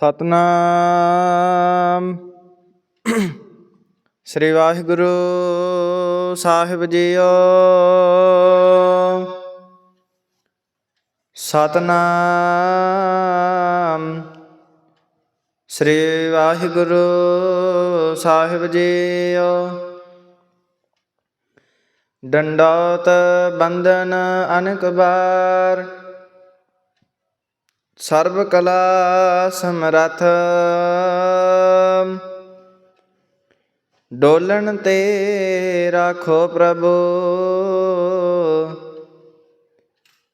ਸਤਨਾਮ। ਸ੍ਰੀ ਵਾਹਿਗੁਰੂ ਸਾਹਿਬ ਜੀਓ। ਸਤਨਾਮ। ਸ੍ਰੀ ਵਾਹਿਗੁਰੂ ਸਾਹਿਬ ਜੀਓ। ਡੰਡੋਤ ਬੰਦਨ ਅਨਕ ਬਾਰ ਸਰਬ ਕਲਾ ਸਮਰਥ। ਡੋਲਣ ਤੇ ਰਾਖੋ ਪ੍ਰਭੂ।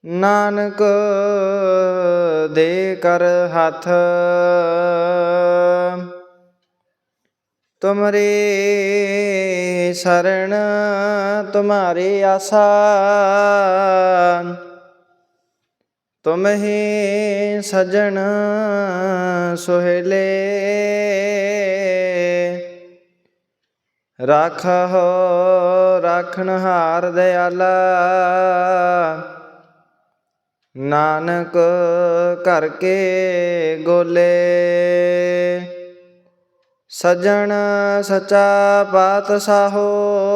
ਨਾਨਕ ਦੇ ਕਰ ਹੱਥ। ਤੁਮਰੇ ਸਰਣ ਤੁਮਾਰੇ ਆਸਾ। ਤੁਮ ਹੀ ਸਜਣ ਸੁਹੇਲੇ। ਰਾਖੋ ਰਾਖਣ ਹਾਰ ਦਿਆਲਾ। ਨਾਨਕ ਘਰ ਕੇ ਗੋਲੇ। ਸਜਣ ਸਚਾ ਪਾਤਸ਼ਾਹੋ।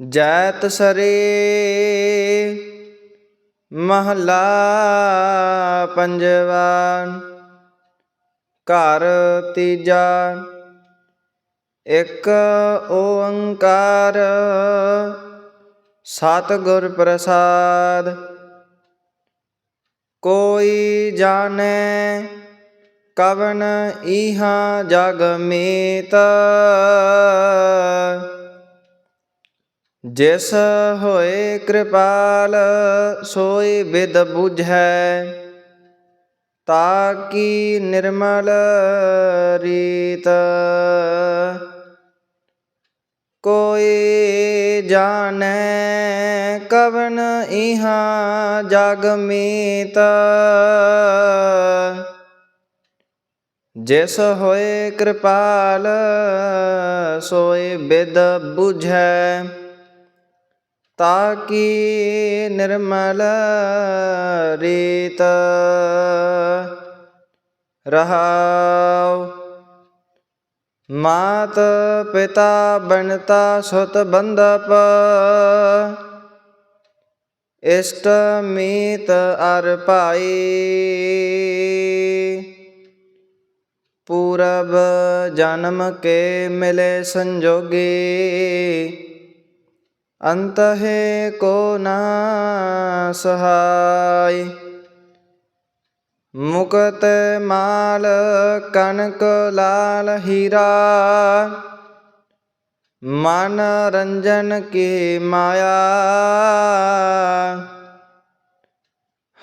ਜੈਤ ਸਰੀ, ਮਹਲਾ ਪੰਜਵਾ ਘਰ ਤੀਜਾ, ਇੱਕ ਓੰਕਾਰ, ਸਤਿਗੁਰ ਪ੍ਰਸਾਦ। ਕੋਈ ਜਾਣੈ, ਕਵਨ ਇਹਾ ਜਗ ਮੀਤ ਜਿਸ ਹੋਏ ਕਿਰਪਾਲ, ਸੋਈ ਬਿਦ ਬੁਝੈ। ਤਾ ਕੀ ਨਿਰਮਲ ਰੀਤ। ਕੋਈ ਜਾਣੈ ਕਵਨ ਇਹਾ ਜਗ ਮੀਤ। ਜਿਸ ਹੋਏ ਕਿਰਪਾਲ, ਸੋਈ ਬਿਦ ਬੁਝੈ। ਤਾ ਕੀ ਨਿਰਮਲ ਰੀਤ ਰਹਾਉ ਮਾਤ ਪਿਤਾ ਬਣਤਾ ਸੁਤ ਬੰਦਪ ਇਸ਼ਟ ਮੀਤ ਅਰ ਭਾਈ ਪੂਰਬ ਜਨਮ ਕੇ ਮਿਲੇ ਸੰਜੋਗੀ ਅੰਤ ਹੈ ਕੋ ਨਾ ਸਹਾਈ। ਮੁਕਤ ਮਾਲ ਕਨਕ ਲਾਲ ਹੀਰਾ। ਮਨ ਰੰਜਨ ਕੀ ਮਾਇਆ।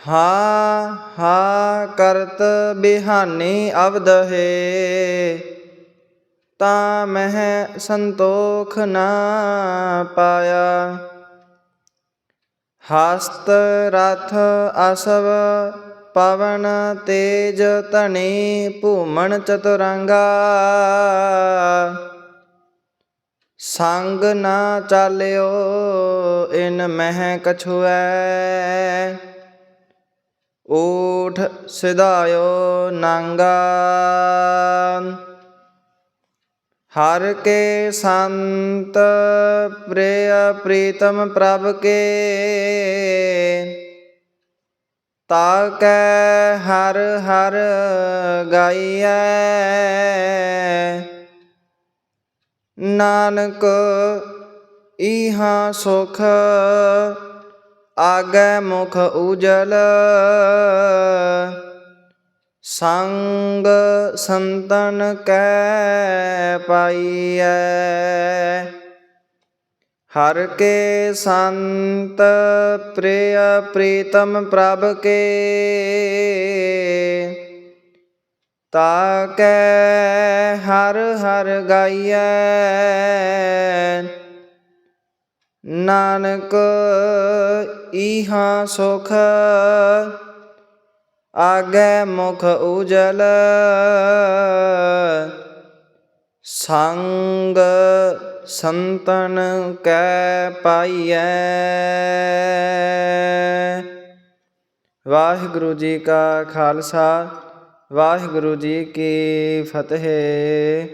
ਹਾ ਹਾ ਕਰਤ ਬਿਹਾਨੀ ਅਵਧ ਹੈ। ਤਾ ਮਹਿ ਸੰਤੋਖ ਨਾ ਪਾਇਆ। ਹਸਤ ਰਥ ਅਸਵ ਪਵਨ ਤੇਜ ਧਨੀ ਭੂਮਣ ਚਤੁਰੰਗਾ। ਸੰਗ ਨਾ ਚਾਲਿਓ, ਇਨ ਮਹਿ ਕਛੁਐ। ਊਠ ਸਿਧਾਇਓ ਨਾਂਗਾ। ਹਰ ਕੇ ਸੰਤ ਪ੍ਰਿਯ ਪ੍ਰੀਤਮ ਪ੍ਰਭ ਕੇ। ਤਾ ਕੈ ਹਰ ਹਰ ਗਾਈਐ। ਨਾਨਕ ਇਹਾ ਸੁਖ ਆਗੈ ਮੁਖ ਉਜਲ। ਸੰਗ ਸੰਤਨ ਕੈ ਪਾਈਐ। ਹਰ ਕੇ ਸੰਤ ਪ੍ਰਿਯ ਪ੍ਰੀਤਮ ਪ੍ਰਭ ਕੇ। ਤਾਕੈ ਹਰ ਹਰ ਗਾਈਐ। ਨਾਨਕ ਈਹਾ ਸੁਖ ਆਗੇ ਮੁਖ ਉਜਲ। ਸੰਗ ਸੰਤਨ ਕੈ ਪਾਈਐ। ਵਾਹਿਗੁਰੂ ਜੀ ਕਾ ਖਾਲਸਾ, ਵਾਹਿਗੁਰੂ ਜੀ ਕੀ ਫਤਿਹ।